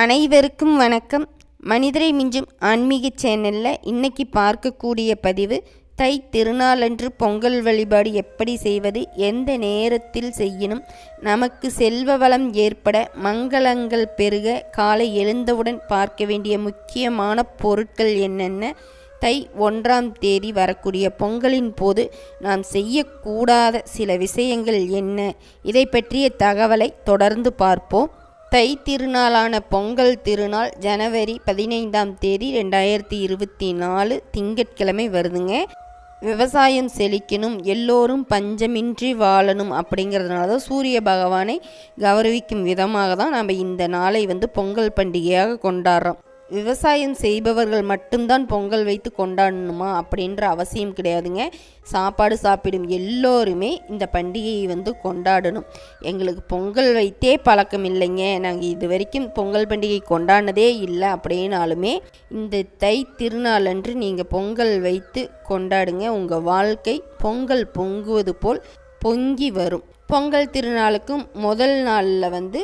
அனைவருக்கும் வணக்கம். மனிதரை மிஞ்சும் ஆன்மீக சேனலில் இன்னைக்கு பார்க்கக்கூடிய பதிவு தை திருநாளன்று பொங்கல் வழிபாடு எப்படி செய்வது எந்த நேரத்தில் செய்யணும் நமக்கு செல்வ வளம் ஏற்பட மங்களங்கள் பெருக காலை எழுந்தவுடன் பார்க்க வேண்டிய முக்கியமான பொருட்கள் என்னென்ன தை ஒன்றாம் தேதி வரக்கூடிய பொங்கலின் போது நாம் செய்யக்கூடாத சில விஷயங்கள் என்ன இதை பற்றிய தகவலை தொடர்ந்து பார்ப்போம். தை திருநாளான பொங்கல் திருநாள் ஜனவரி பதினைந்தாம் தேதி ரெண்டாயிரத்தி இருபத்தி நாலு திங்கட்கிழமை வருதுங்க. விவசாயம் செழிக்கணும் எல்லோரும் பஞ்சமின்றி வாழணும் அப்படிங்கிறதுனால தான் சூரிய பகவானை கௌரவிக்கும் விதமாக தான் நம்ம இந்த நாளை வந்து பொங்கல் பண்டிகையாக கொண்டாடுறோம். விவசாயம் செய்பவர்கள் மட்டும்தான் பொங்கல் வைத்து கொண்டாடணுமா அப்படின்ற அவசியம் கிடையாதுங்க. சாப்பாடு சாப்பிடும் எல்லோருமே இந்த பண்டிகையை வந்து கொண்டாடணும். எங்களுக்கு பொங்கல் வைத்தே பழக்கம் இல்லைங்க. நாங்கள் இது வரைக்கும் பொங்கல் பண்டிகை கொண்டாடினதே இல்லை அப்படின்னாலுமே இந்த தை திருநாள் அன்று நீங்கள் பொங்கல் வைத்து கொண்டாடுங்க. உங்கள் வாழ்க்கை பொங்கல் பொங்குவது போல் பொங்கி வரும். பொங்கல் திருநாளுக்கும் முதல் நாளில் வந்து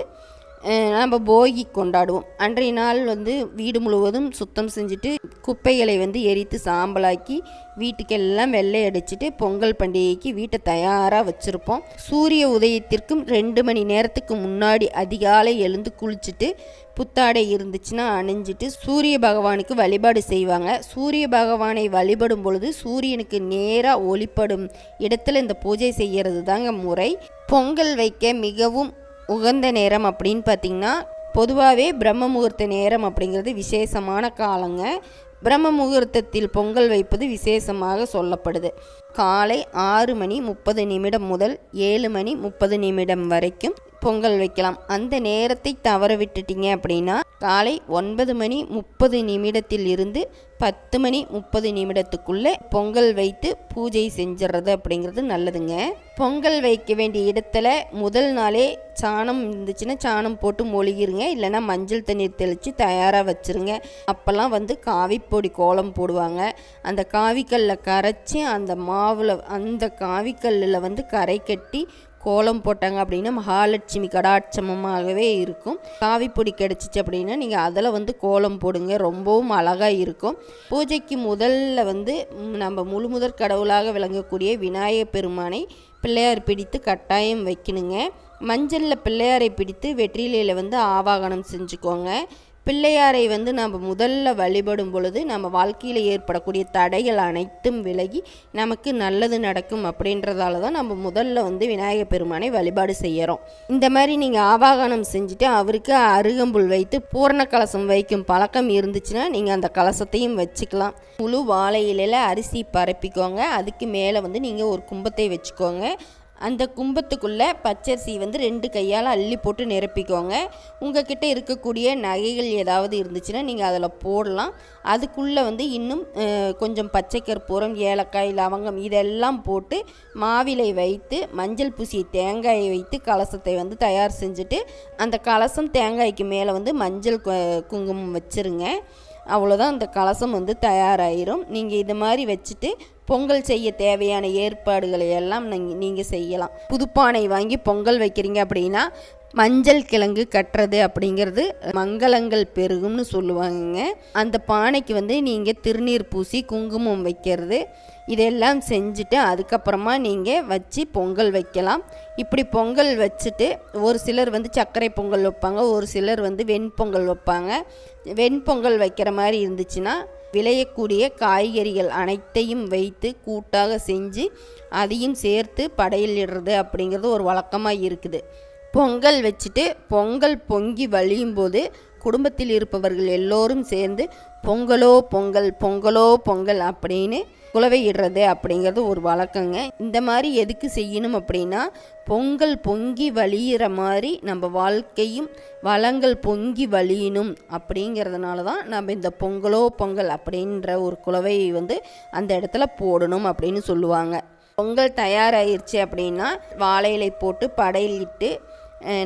நம்ம போகி கொண்டாடுவோம். அன்றைய நாள் வந்து வீடு முழுவதும் சுத்தம் செஞ்சுட்டு குப்பைகளை வந்து எரித்து சாம்பலாக்கி வீட்டுக்கெல்லாம் வெள்ளை அடிச்சுட்டு பொங்கல் பண்டிகைக்கு வீட்டை தயாராக வச்சுருப்போம். சூரிய உதயத்திற்கும் ரெண்டு மணி நேரத்துக்கு முன்னாடி அதிகாலை எழுந்து குளிச்சுட்டு புத்தாடை இருந்துச்சுன்னா அணிஞ்சிட்டு சூரிய பகவானுக்கு வழிபாடு செய்வாங்க. சூரிய பகவானை வழிபடும் பொழுது சூரியனுக்கு நேராக ஒளிப்படும் இடத்துல இந்த பூஜை செய்கிறது தாங்க முறை. பொங்கல் வைக்க மிகவும் உகந்த நேரம் அப்படின்னு பார்த்திங்கன்னா பொதுவாகவே பிரம்ம முகூர்த்த நேரம் அப்படிங்கிறது விசேஷமான காலங்க. பிரம்ம முகூர்த்தத்தில் பொங்கல் வைப்பது விசேஷமாக சொல்லப்படுது. காலை ஆறு மணி முப்பது நிமிடம் முதல் ஏழு மணி முப்பது நிமிடம் வரைக்கும் பொங்கல் வைக்கலாம். அந்த நேரத்தை தவற விட்டுட்டீங்க அப்படின்னா காலை ஒன்பது மணி முப்பது நிமிடத்தில் இருந்து பத்து மணி முப்பது நிமிடத்துக்குள்ளே பொங்கல் வைத்து பூஜை செஞ்சிடுறது அப்படிங்கிறது நல்லதுங்க. பொங்கல் வைக்க வேண்டிய இடத்துல முதல் நாளே சாணம் இருந்துச்சுன்னா சாணம் போட்டு மொழிகிருங்க. இல்லைன்னா மஞ்சள் தண்ணீர் தெளித்து தயாராக வச்சுருங்க. அப்போல்லாம் வந்து காவிப்பொடி கோலம் போடுவாங்க. அந்த காவிக்கல்லில் கரைச்சி அந்த மாவில் அந்த காவிக்கல்லில் வந்து கரை கட்டி கோலம் போட்டாங்க அப்படின்னா மகாலட்சுமி கடாட்சமமாகவே இருக்கும். காவிப்பொடி கிடச்சிச்சு அப்படின்னா நீங்கள் அதில் வந்து கோலம் போடுங்க. ரொம்பவும் அழகாக இருக்கும். பூஜைக்கு முதல்ல வந்து நம்ம முழு முதற் கடவுளாக விளங்கக்கூடிய விநாயகப் பெருமானை பிள்ளையார் பிடித்து கட்டாயம் வைக்கணுங்க. மஞ்சளில் பிள்ளையாரை பிடித்து வெற்றிலையில் வந்து ஆவாகனம் செஞ்சுக்கோங்க. பிள்ளையாரை வந்து நம்ம முதல்ல வழிபடும் பொழுது நம்ம வாழ்க்கையில் ஏற்படக்கூடிய தடைகள் அனைத்தும் விலகி நமக்கு நல்லது நடக்கும் அப்படின்றதால தான் நம்ம முதல்ல வந்து விநாயகர் பெருமானை வழிபாடு செய்கிறோம் இந்த மாதிரி நீங்கள் ஆவாகனம் செஞ்சுட்டு அவருக்கு அருகம்புல் வைத்து பூரண கலசம் வைக்கும் பழக்கம் இருந்துச்சுன்னா நீங்கள் அந்த கலசத்தையும் வச்சுக்கலாம். முழு வாழை இலையில் அரிசி பரப்பிக்கோங்க. அதுக்கு மேலே வந்து நீங்கள் ஒரு கும்பத்தை வச்சுக்கோங்க. அந்த கும்பத்துக்குள்ளே பச்சரிசி வந்து ரெண்டு கையால் அள்ளி போட்டு நிரப்பிக்கோங்க. உங்ககிட்ட இருக்கக்கூடிய நகைகள் ஏதாவது இருந்துச்சுன்னா நீங்கள் அதில் போடலாம். அதுக்குள்ளே வந்து இன்னும் கொஞ்சம் பச்சை கற்பூரம் ஏலக்காய் லவங்கம் இதெல்லாம் போட்டு மாவிலை வைத்து மஞ்சள் பூசி தேங்காயை வைத்து கலசத்தை வந்து தயார் செஞ்சுட்டு அந்த கலசம் தேங்காய்க்கு மேலே வந்து மஞ்சள் கு- குங்குமம் வச்சுருங்க. அவ்வளோதான் அந்த கலசம் வந்து தயாராயிரும். நீங்கள் இது மாதிரி வச்சுட்டு பொங்கல் செய்ய தேவையான ஏற்பாடுகளை எல்லாம் நீங்கள் செய்யலாம். புதுப்பானை வாங்கி பொங்கல் வைக்கிறீங்க அப்படின்னா மஞ்சள் கிழங்கு கட்டுறது அப்படிங்கிறது மங்களங்கள் பெருகும்னு சொல்லுவாங்கங்க. அந்த பானைக்கு வந்து நீங்கள் திருநீர் பூசி குங்குமம் வைக்கிறது இதெல்லாம் செஞ்சுட்டு அதுக்கப்புறமா நீங்கள் வச்சு பொங்கல் வைக்கலாம். இப்படி பொங்கல் வச்சுட்டு ஒரு சிலர் வந்து சர்க்கரை பொங்கல் வைப்பாங்க ஒரு சிலர் வந்து வெண்பொங்கல் வைப்பாங்க. வெண்பொங்கல் வைக்கிற மாதிரி இருந்துச்சுன்னா விளையக்கூடிய காய்கறிகள் அனைத்தையும் வைத்து கூட்டாக செஞ்சு அதையும் சேர்த்து படையலிடுறது அப்படிங்கிறது ஒரு வழக்கமாக இருக்குது. பொங்கல் வச்சுட்டு பொங்கல் பொங்கி வழியும் போது குடும்பத்தில் இருப்பவர்கள் எல்லோரும் சேர்ந்து பொங்கலோ பொங்கல் பொங்கலோ பொங்கல் அப்படின்னு குலவையிடுறது அப்படிங்கிறது ஒரு வழக்கங்க. இந்த மாதிரி எதுக்கு செய்யணும் அப்படின்னா பொங்கல் பொங்கி வழியிற மாதிரி நம்ம வாழ்க்கையும் வளங்கள் பொங்கி வழியணும் அப்படிங்கிறதுனால தான் நம்ம இந்த பொங்கலோ பொங்கல் அப்படின்ற ஒரு குலவையை வந்து அந்த இடத்துல போடணும் அப்படின்னு சொல்லுவாங்க. பொங்கல் தயாராகிருச்சு அப்படின்னா வாழை இலை போட்டு படையலிட்டு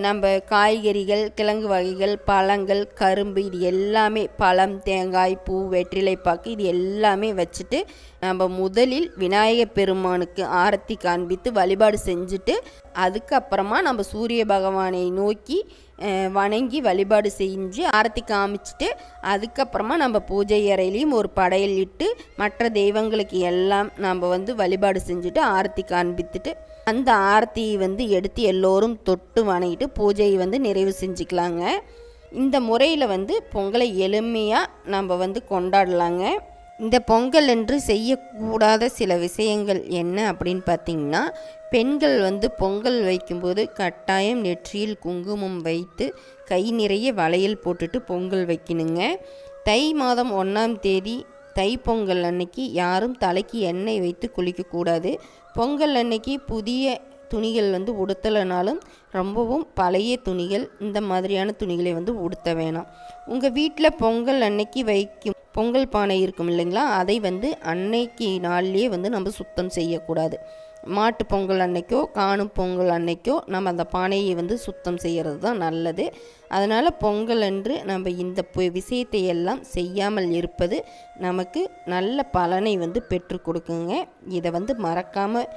நம்ம காய்கறிகள் கிழங்கு வகைகள் பழங்கள் கரும்பு இது எல்லாமே பழம் தேங்காய் பூ வெற்றிலைப்பாக்கு இது எல்லாமே வச்சுட்டு நம்ம முதலில் விநாயகர் பெருமானுக்கு ஆரத்தி காண்பித்து வழிபாடு செஞ்சுட்டு அதுக்கப்புறமா நம்ம சூரிய பகவானை நோக்கி வணங்கி வழிபாடு செஞ்சு ஆரத்தி காமிச்சிட்டு அதுக்கப்புறமா நம்ம பூஜை அறையிலையும் ஒரு படையல் இட்டு மற்ற தெய்வங்களுக்கு எல்லாம் நம்ம வந்து வழிபாடு செஞ்சுட்டு ஆரத்தி காண்பித்துட்டு அந்த ஆர்த்தியை வந்து எடுத்து எல்லோரும் தொட்டு வணங்கிட்டு பூஜையை வந்து நிறைவு செஞ்சுக்கலாங்க. இந்த முறையில் வந்து பொங்கலை எளிமையாக நம்ம வந்து கொண்டாடலாங்க. இந்த பொங்கல் என்று செய்யக்கூடாத சில விஷயங்கள் என்ன அப்படின்னு பார்த்தீங்கன்னா பெண்கள் வந்து பொங்கல் வைக்கும்போது கட்டாயம் நெற்றியில் குங்குமம் வைத்து கை நிறைய வளையல் போட்டுட்டு பொங்கல் வைக்கணுங்க. தை மாதம் ஒன்றாம் தேதி தை பொங்கல் அன்னைக்கு யாரும் தலைக்கு எண்ணெய் வைத்து குளிக்கக்கூடாது. பொங்கல் அன்னைக்கு புதிய துணிகள் வந்து உடுத்தலைனாலும் ரொம்பவும் பழைய துணிகள் இந்த மாதிரியான துணிகளை வந்து உடுத்த வேணாம். உங்கள் வீட்டில் பொங்கல் அன்னைக்கு வைக்கும் பொங்கல் பானை இருக்கும் இல்லைங்களா? அதை வந்து அன்னைக்கு நாள்லேயே வந்து நம்ம சுத்தம் செய்யக்கூடாது. மாட்டு பொங்கல் அன்னைக்கோ காணும் பொங்கல் அன்னைக்கோ நம்ம அந்த பானையை வந்து சுத்தம் செய்கிறது தான் நல்லது. அதனால் பொங்கல் அன்று நம்ம இந்த பு- விஷயத்தை எல்லாம் செய்யாமல் இருப்பது நமக்கு நல்ல பலனை வந்து பெற்று கொடுக்குங்க. இதை வந்து மறக்காமல்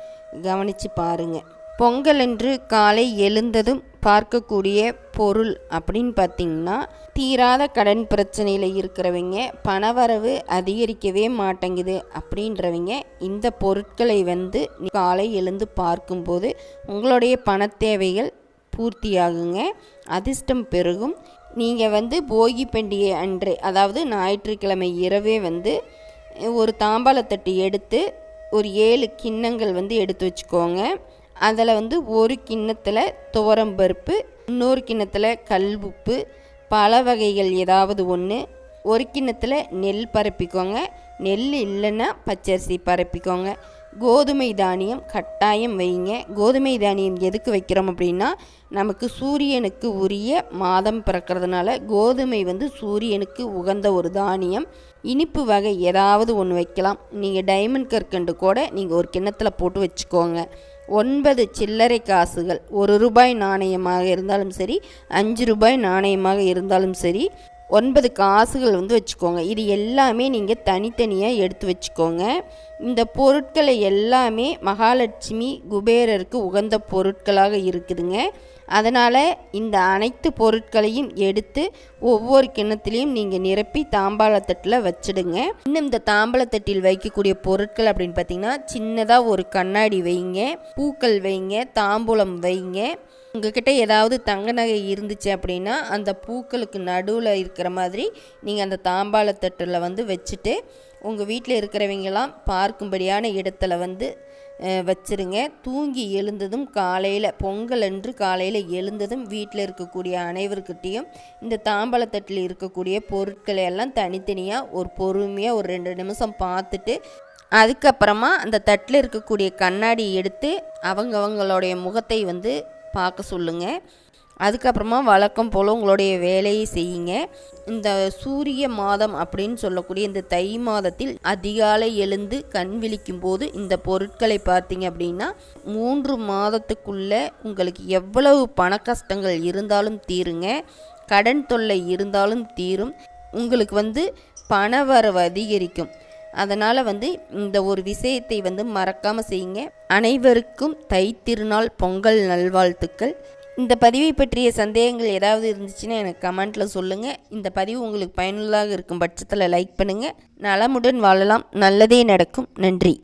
கவனித்து பாருங்கள் பொங்கல் அன்று காலை எழுந்ததும் பார்க்கக்கூடிய பொருள் அப்படின்னு பார்த்தீங்கன்னா தீராத கடன் பிரச்சனையில் இருக்கிறவங்க பணவரவு அதிகரிக்கவே மாட்டேங்குது அப்படின்றவங்க இந்த பொருட்களை வந்து காலை எழுந்து பார்க்கும்போது உங்களுடைய பண தேவைகள் பூர்த்தியாகுங்க. அதிர்ஷ்டம் பெருகும். நீங்கள் வந்து போகி பண்டிகை அன்று அதாவது ஞாயிற்றுக்கிழமை இரவே வந்து ஒரு தாம்பாளத்தட்டு எடுத்து ஒரு ஏழு கிண்ணங்கள் வந்து எடுத்து வச்சுக்கோங்க. அதில் வந்து ஒரு கிண்ணத்தில் துவரம்பருப்பு இன்னொரு கிண்ணத்தில் கல் உப்பு பல வகைகள் ஏதாவது ஒன்று ஒரு கிண்ணத்தில் நெல் பரப்பிக்கோங்க. நெல் இல்லைன்னா பச்சரிசி பரப்பிக்கோங்க. கோதுமை தானியம் கட்டாயம் வைங்க. கோதுமை தானியம் எதுக்கு வைக்கிறோம் அப்படின்னா நமக்கு சூரியனுக்கு உரிய மாதம் பிறக்கிறதுனால கோதுமை வந்து சூரியனுக்கு உகந்த ஒரு தானியம். இனிப்பு வகை ஏதாவது ஒன்று வைக்கலாம். நீங்கள் டைமண்ட் கற்கண்டு கூட நீங்கள் ஒரு கிண்ணத்தில் போட்டு வச்சுக்கோங்க. ஒன்பது சில்லறை காசுகள். ஒரு ரூபாய் நாணயமாக இருந்தாலும் சரி அஞ்சு ரூபாய் நாணயமாக இருந்தாலும் சரி ஒன்பது காசுகள் வந்து வச்சுக்கோங்க. இது எல்லாமே நீங்கள் தனித்தனியாக எடுத்து வச்சுக்கோங்க. இந்த பொருட்களை எல்லாமே மகாலட்சுமி குபேரருக்கு உகந்த பொருட்களாக இருக்குதுங்க. அதனால் இந்த அனைத்து பொருட்களையும் எடுத்து ஒவ்வொரு கிண்ணத்துலேயும் நீங்கள் நிரப்பி தாம்பாளத்தட்டில் வச்சிடுங்க. இன்னும் இந்த தாம்பாளத்தட்டில் வைக்கக்கூடிய பொருட்கள் அப்படின்னு பார்த்தீங்கன்னா சின்னதாக ஒரு கண்ணாடி வைங்க பூக்கள் வைங்க தாம்பூலம் வைங்க. உங்ககிட்ட ஏதாவது தங்க நகை இருந்துச்சு அப்படின்னா அந்த பூக்களுக்கு நடுவில் இருக்கிற மாதிரி நீங்கள் அந்த தாம்பாளத்தட்டில் வந்து வச்சுட்டு உங்கள் வீட்டில் இருக்கிறவங்களாம் பார்க்கும்படியான இடத்துல வந்து வச்சிருங்க. தூங்கி எழுந்ததும் காலையில் பொங்கல் அன்று காலையில் எழுந்ததும் வீட்டில் இருக்கக்கூடிய அனைவருக்கிட்டேயும் இந்த தாம்பழத்தட்டில் இருக்கக்கூடிய பொருட்களை எல்லாம் தனித்தனியாக ஒரு பொறுமையாக ஒரு ரெண்டு நிமிஷம் பார்த்துட்டு அதுக்கப்புறமா அந்த தட்டில் இருக்கக்கூடிய கண்ணாடி எடுத்து அவங்கவங்களுடைய முகத்தை வந்து பார்க்க சொல்லுங்கள் அதுக்கப்புறமா வழக்கம் போல் உங்களுடைய வேலையை செய்யுங்க. இந்த சூரிய மாதம் அப்படின்னு சொல்லக்கூடிய இந்த தை மாதத்தில் அதிகாலை எழுந்து கண் விழிக்கும் போது இந்த பொருட்களை பார்த்தீங்க அப்படின்னா மூன்று மாதத்துக்குள்ளே உங்களுக்கு எவ்வளவு பண கஷ்டங்கள் இருந்தாலும் தீருங்க. கடன் தொல்லை இருந்தாலும் தீரும். உங்களுக்கு வந்து பணவரவு அதிகரிக்கும். அதனால் வந்து இந்த ஒரு விஷயத்தை வந்து மறக்காமல் செய்யுங்க. அனைவருக்கும் தை திருநாள் பொங்கல் நல்வாழ்த்துக்கள். இந்த பதிவை பற்றிய சந்தேகங்கள் ஏதாவது இருந்துச்சுன்னா எனக்கு கமெண்ட்டில் சொல்லுங்கள் இந்த பதிவு உங்களுக்கு பயனுள்ளதாக இருக்கும் பட்சத்தில் லைக் பண்ணுங்கள் நலமுடன் வாழலாம். நல்லதே நடக்கும். நன்றி.